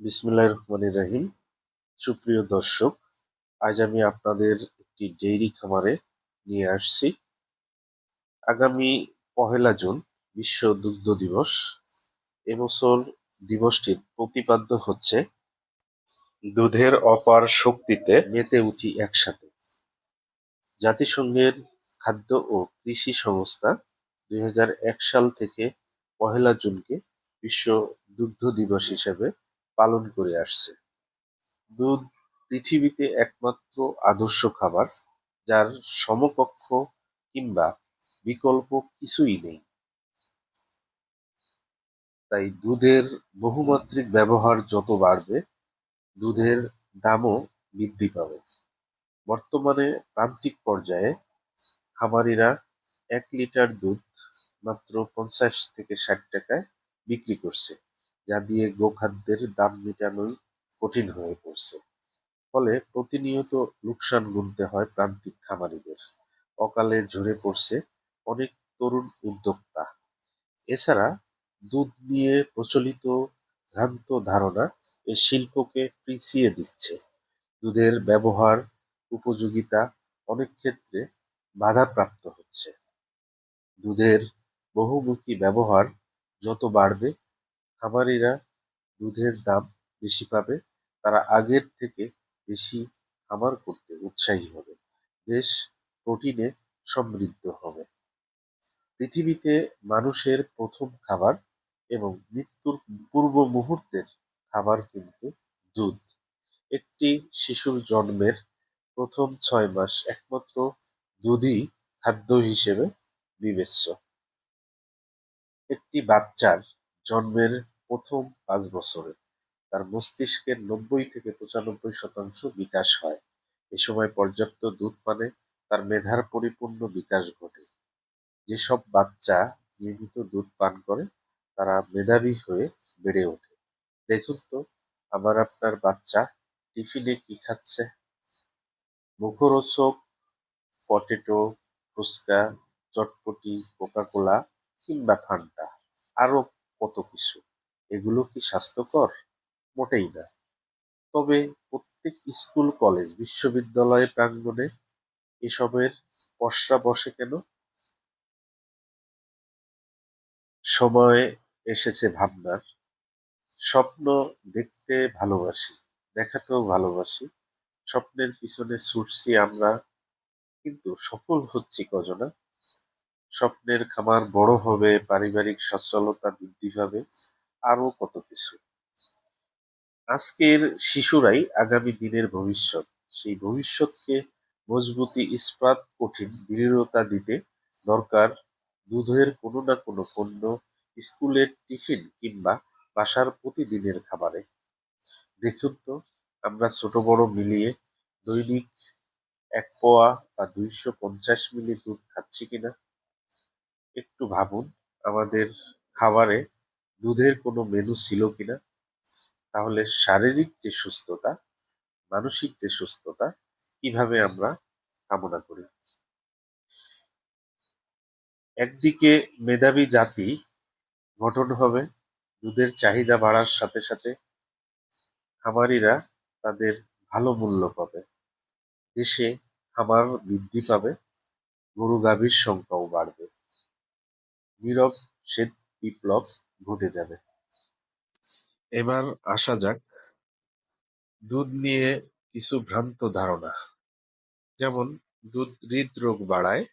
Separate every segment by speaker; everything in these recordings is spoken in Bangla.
Speaker 1: বিসমিল্লাহির রহমানির রাহিম। সুপ্রিয় দর্শক, আজ আমি আপনাদের একটি ডেইরি খামারে নিয়ে আসছি। আগামী পহেলা জুন, বিশ্ব দুগ্ধ দিবস। এবছর দিবসটির প্রতিপাদ্য হচ্ছে দুধের অপার শক্তিতে মেতে উঠি একসাথে। জাতিসংঘের খাদ্য ও কৃষি সংস্থা দুই হাজার এক সাল থেকে পহেলা জুনকে বিশ্ব দুগ্ধ দিবস হিসেবে পালন করে আসছে। দুধ পৃথিবীতে একমাত্র আদর্শ খাবার, যার সমকক্ষ কিংবা বিকল্প কিছুই নেই। তাই দুধের বহুমাত্রিক ব্যবহার যত বাড়বে, দুধের দামও বৃদ্ধি পাবে। বর্তমানে প্রান্তিক পর্যায়ে খামারিরা এক লিটার দুধ মাত্র পঞ্চাশ থেকে ষাট টাকায় বিক্রি করছে। যা দিয়ে গোখাদ্যের দাম মেটানোই কঠিন হয়ে পড়ছে। ফলে প্রতিনিয়ত লোকসান গুনতে হয় প্রান্তিক খামারিদের। অকালে ঝরে পড়ছে অনেক তরুণ উদ্যোক্তা। এছাড়া দুধ নিয়ে প্রচলিত ভ্রান্ত ধারণা এ শিল্পকে পিছিয়ে দিচ্ছে। দুধের ব্যবহার উপযোগিতা অনেক ক্ষেত্রে বাধাপ্রাপ্ত হচ্ছে। দুধের বহুমুখী ব্যবহার যত বাড়বে খামারিরা দুধের দাম বেশি পাবে, তারা আগের থেকে বেশি খামার করতে উৎসাহী হবে। দেশ প্রোটিনে সমৃদ্ধ হবে। পৃথিবীতে মানুষের প্রথম খাবার এবং মৃত্যুর পূর্ব মুহূর্তের খাবার কিন্তু দুধ। একটি শিশুর জন্মের প্রথম ছয় মাস একমাত্র দুধই খাদ্য হিসেবে বিবেচ্য। একটি বাচ্চার জন্মের প্রথম পাঁচ বছরে। তার মস্তিষ্কের নব্বই থেকে পঁচানব্বই শতাংশ বিকাশ হয়। এ সময় পর্যাপ্ত দুধ পানে তার মেধার পরিপূর্ণ বিকাশ ঘটে। যেসব বাচ্চা নিয়মিত দুধ পান করে, তারা মেধাবী হয়ে বেড়ে ওঠে। দেখুন তো, আমার আপনার বাচ্চা টিফিনে কি খাচ্ছে? মুখরোচক পটেটো, ফুচকা, চটপটি, কোকাকোলা কিংবা ঠান্ডা আরও কত কিছু? এগুলো কি স্বাস্থ্যকর? মোটেই না। তবে প্রত্যেক স্কুল, কলেজ, বিশ্ববিদ্যালয় প্রাঙ্গণে এসবের পসরা বসে কেন? সময় এসেছে ভাবনার। স্বপ্ন দেখতে ভালোবাসি, দেখাতেও ভালোবাসি। স্বপ্নের পিছনে ছুটছি আমরা, কিন্তু সফল হচ্ছি কজনা? স্বপ্নের খামার বড় হবে, পারিবারিক সচ্ছলতা বৃদ্ধি পাবে আরও কত কিছু। আজকের শিশুরাই আগামী দিনের ভবিষ্যৎ। সেই ভবিষ্যৎকে মজবুতি, ইস্পাত, কঠিন দৃঢ়তা দিতে দরকার দুধের কোনো না কোনো পণ্য, স্কুলের টিফিন কিংবা বাসার প্রতিদিনের খাবারে। দেখুন তো, আমরা ছোট বড় মিলিয়ে দৈনিক এক পোয়া বা দুইশো পঞ্চাশ মিলি দুধ খাচ্ছি কিনা? একটু ভাবুন, আমাদের খাবারে দুধের কোনো মেনু ছিল কিনা? তাহলে শারীরিক যে সুস্থতা, মানসিক যে সুস্থতা, কীভাবে আমরা কামনা করি? একদিকে মেধাবী জাতি গঠন হবে, দুধের চাহিদা বাড়ার সাথে সাথে খামারিরা তাদের ভালো মূল্য পাবে। দেশে খামার বৃদ্ধি পাবে, গরু গাভীর সংখ্যাও বাড়বে। নীরব শ্বেত বিপ্লব ঘটে যাবে। এবার আসা যাক দুধ নিয়ে কিছু ভ্রান্ত ধারণা। যেমন, দুধ হৃদরোগ বাড়ায়,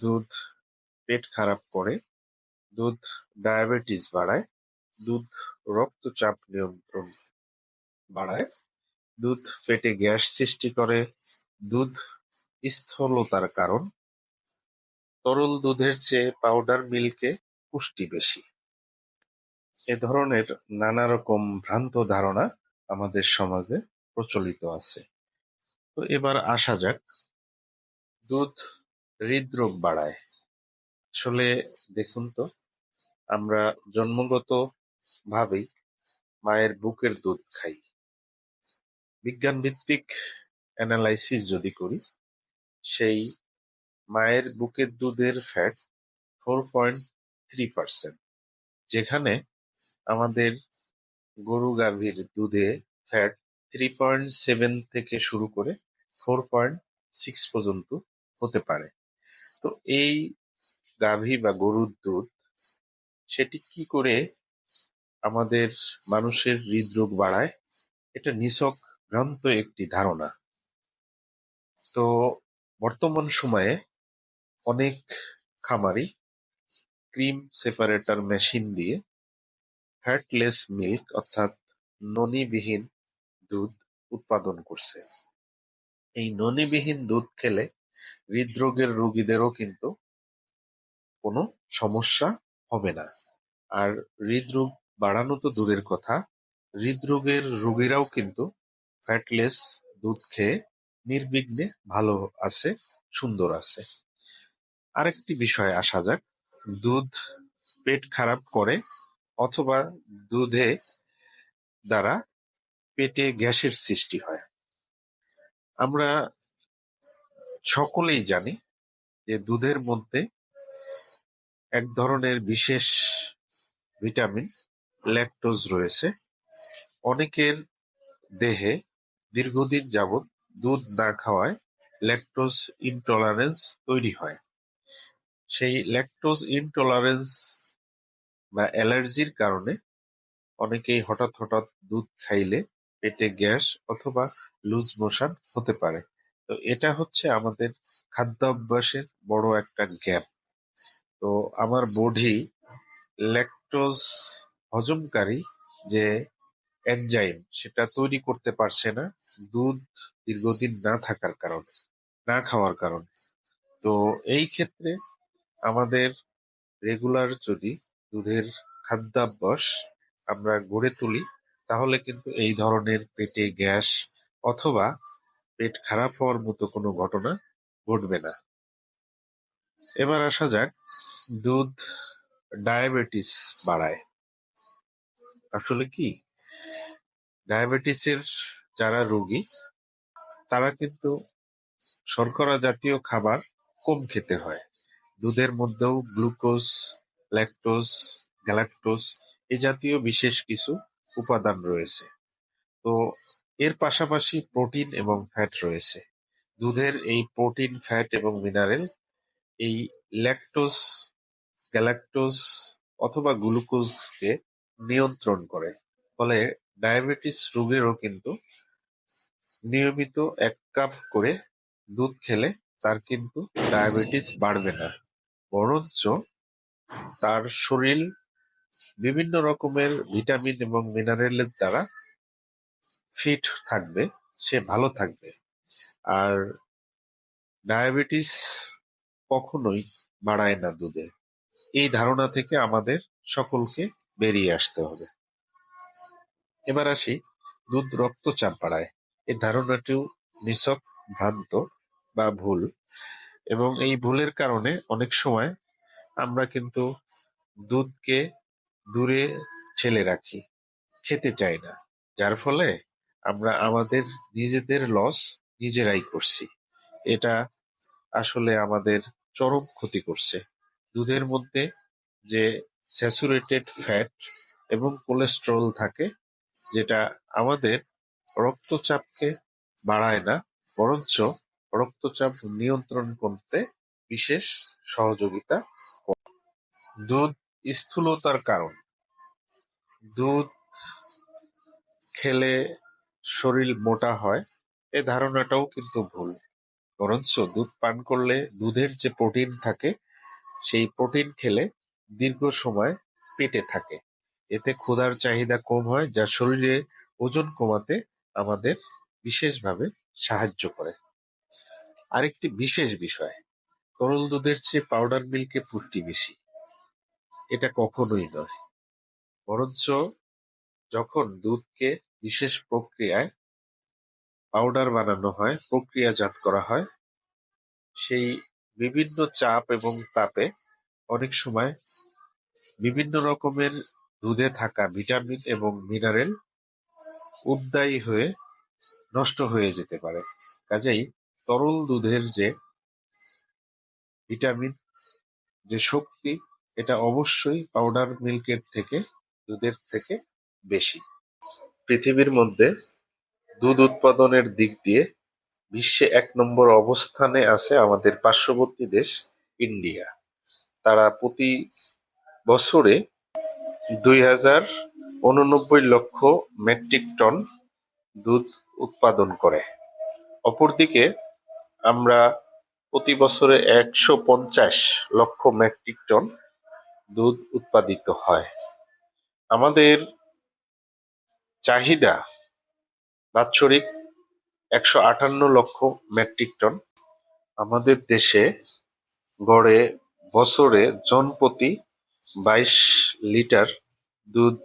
Speaker 1: দুধ পেট খারাপ করে, দুধ ডায়াবেটিস বাড়ায়, দুধ রক্তচাপ নিয়ন্ত্রণ বাড়ায়, দুধ পেটে গ্যাস সৃষ্টি করে, দুধ স্থূলতার কারণ তরল দুধের চেয়ে পাউডার মিল্কে পুষ্টি বেশি। এ ধরনের নানা রকম ভ্রান্ত ধারণা আমাদের সমাজে প্রচলিত আছে। তো এবার আসা যাক। দুধ হৃদরোগ বাড়ায়। আসলে দেখুন তো, আমরা জন্মগত ভাবেই মায়ের বুকের দুধ খাই। বিজ্ঞান ভিত্তিক অ্যানালাইসিস যদি করি, সেই মায়ের বুকের দুধের fat four point three percent যেখানে আমাদের গরু গাভীর দুধে ফ্যাট থ্রি পয়েন্ট সেভেন থেকে শুরু করে ফোর পয়েন্ট সিক্স পর্যন্ত হতে পারে। তো এই গাভী বা গরুর দুধ, সেটি কি করে আমাদের মানুষের হৃদরোগ বাড়ায়, এটা নিছক ভ্রান্ত একটি ধারণা। তো বর্তমান সময়ে অনেক খামারি ক্রিম সেপারেটর মেশিন দিয়ে ফ্যাটলেস মিল্ক অর্থাৎ ননিবিহীন দুধ উৎপাদন করছে। এই ননিবিহীন দুধ খেলে হৃদরোগের রোগীদেরও কিন্তু কোনো সমস্যা হবে না। আর হৃদরোগ বাড়ানো তো দূরের কথা, হৃদরোগের রোগীরাও কিন্তু ফ্যাটলেস দুধ খেয়ে নির্বিঘ্নে ভালো আছে, সুন্দর আছে। আরেকটি বিষয়ে আসা যাক। দুধ পেট খারাপ করে অথবা দুধে দ্বারা পেটে গ্যাসের সৃষ্টি হয়। আমরা সকলেই জানি যে দুধের মধ্যে এক ধরনের বিশেষ ভিটামিন, ল্যাকটোজ রয়েছে। অনেকের দেহে দীর্ঘদিন যাবৎ দুধ না খাওয়ায় ল্যাকটোজ ইনটলারেন্স তৈরি হয়। সেই ল্যাকটোজ ইনটলারেন্স বা অ্যালার্জির কারণে অনেকেই হঠাৎ হঠাৎ দুধ খাইলে পেটে গ্যাস অথবা লুজ মোশন হতে পারে। তো এটা হচ্ছে আমাদের খাদ্যাভ্যাসের বড় একটা গ্যাপ তো আমার বডি ল্যাকটোজ হজমকারী যে এনজাইম সেটা তৈরি করতে পারছে না দুধ দীর্ঘদিন না থাকার কারণে, না খাওয়ার কারণে। তো এই ক্ষেত্রে আমাদের রেগুলার যদি দুধের খাদ্যাভ্যাস আমরা গড়ে তুলি, তাহলে কিন্তু এই ধরনের পেটে গ্যাস অথবা পেট খারাপ হওয়ার মতো কোনো ঘটনা ঘটবে না। এবার আসা যাক, দুধ ডায়াবেটিস বাড়ায়। আসলে কি? ডায়াবেটিসের যারা রোগী, তারা কিন্তু শর্করা জাতীয় খাবার কম খেতে হয়। দুধের মধ্যেও গ্লুকোজ, ল্যাকটোজ, গ্যালাক্টোজ এ জাতীয় বিশেষ কিছু উপাদান রয়েছে। তো এর পাশাপাশি প্রোটিন এবং ফ্যাট রয়েছে। দুধের এই প্রোটিন, ফ্যাট এবং মিনারেল এই ল্যাকটোজ, গ্যালাক্টোজ অথবা গ্লুকোজকে নিয়ন্ত্রণ করে। ফলে ডায়াবেটিস রোগেরও কিন্তু নিয়মিত এক কাপ করে দুধ খেলে তার কিন্তু ডায়াবেটিস বাড়বে না। বরঞ্চ তার শরীর বিভিন্ন রকমের ভিটামিন এবং মিনারেলের দ্বারা ফিট থাকবে, সে ভালো থাকবে। আর ডায়াবেটিস কখনোই বাড়ায় না দুধে। এই ধারণা থেকে আমাদের সকলকে বেরিয়ে আসতে হবে। এবার আসি দুধ রক্তচাপ বাড়ায়। এই ধারণাটিও নিছক ভ্রান্ত বা ভুল। এবং এই ভুলের কারণে অনেক সময় আমরা কিন্তু দুধকে দূরে ঠেলে রাখি, খেতে চাই না। যার ফলে আমরা আমাদের নিজেদের লস নিজেরাই করছি। এটা আসলে আমাদের চরম ক্ষতি করছে। দুধের মধ্যে যে স্যাচুরেটেড ফ্যাট এবং কোলেস্ট্রল থাকে, যেটা আমাদের রক্তচাপকে বাড়ায় না, বরঞ্চ রক্তচাপ নিয়ন্ত্রণ করতে বিশেষ সহযোগিতা করে। দুধ স্থূলতার কারণ। দুধ খেলে শরীর মোটা হয়, এ ধারণাটাও কিন্তু ভুল। বরঞ্চ দুধ পান করলে দুধের যে প্রোটিন থাকে, সেই প্রোটিন খেলে দীর্ঘ সময় পেটে থাকে। এতে ক্ষুধার চাহিদা কম হয়, যা শরীরে ওজন কমাতে আমাদের বিশেষভাবে সাহায্য করে। আরেকটি বিশেষ বিষয়, তরল দুধের চেয়ে পাউডার মিল্কে পুষ্টি বেশি। এটা কখনোই নয়। বরঞ্চ যখন দুধকে বিশেষ প্রক্রিয়ায় পাউডার বানানো হয়, প্রক্রিয়াজাত করা হয়, সেই বিভিন্ন চাপ এবং তাপে অনেক সময় বিভিন্ন রকমের দুধে থাকা ভিটামিন এবং মিনারেল উদ্দায়ী হয়ে নষ্ট হয়ে যেতে পারে। কাজেই তরল দুধের যে ভিটামিন, যে শক্তি, এটা অবশ্যই পাউডার মিল্কের থেকে, দুধের থেকে বেশি। পৃথিবীর মধ্যে দুধ উৎপাদনের দিক দিয়ে বিশ্বে এক নম্বর অবস্থানে আছে আমাদের পার্শ্ববর্তী দেশ ইন্ডিয়া। তারা প্রতি বছরে দুই হাজার উননব্বই লক্ষ মেট্রিক টন দুধ উৎপাদন করে। অপরদিকে আমরা প্রতি বছরে একশো পঞ্চাশ লক্ষ মেট্রিক টন দুধ উৎপাদিত হয়। আমাদের চাহিদা বাৎসরিক একশো আটান্ন লক্ষ মেট্রিক টন। আমাদের দেশে গড়ে বছরে জনপ্রতি বাইশ লিটার দুধ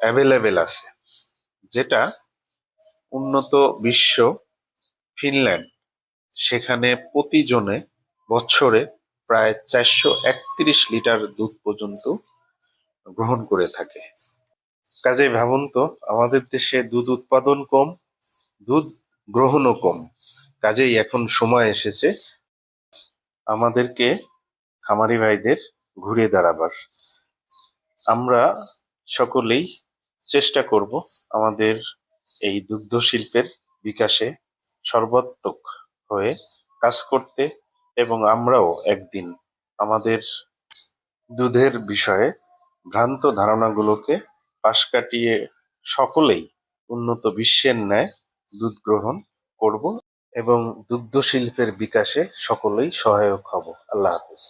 Speaker 1: অ্যাভেলেবেল আছে, যেটা উন্নত বিশ্ব ফিনল্যান্ড সেখানে প্রতিজনে বছরে প্রায় চারশো একত্রিশ লিটার দুধ পর্যন্ত গ্রহণ করে থাকে। কাজে ভাবুন তো, আমাদের দেশে দুধ উৎপাদন কম, দুধ গ্রহণও কম। কাজেই এখন সময় এসেছে আমাদেরকে খামারি ভাইদের ঘুরে দাঁড়াবার। আমরা সকলেই চেষ্টা করব আমাদের এই দুগ্ধ শিল্পের বিকাশে সর্বাত্মক হয়ে কাজ করতে এবং আমরাও একদিন আমাদের দুধের বিষয়ে ভ্রান্ত ধারণাগুলোকে পাশ কাটিয়ে সকলেই উন্নত বিশ্বের ন্যায় দুধ গ্রহণ করব এবং দুগ্ধ শিল্পের বিকাশে সকলেই সহায়ক হব। আল্লাহ হাফিজ।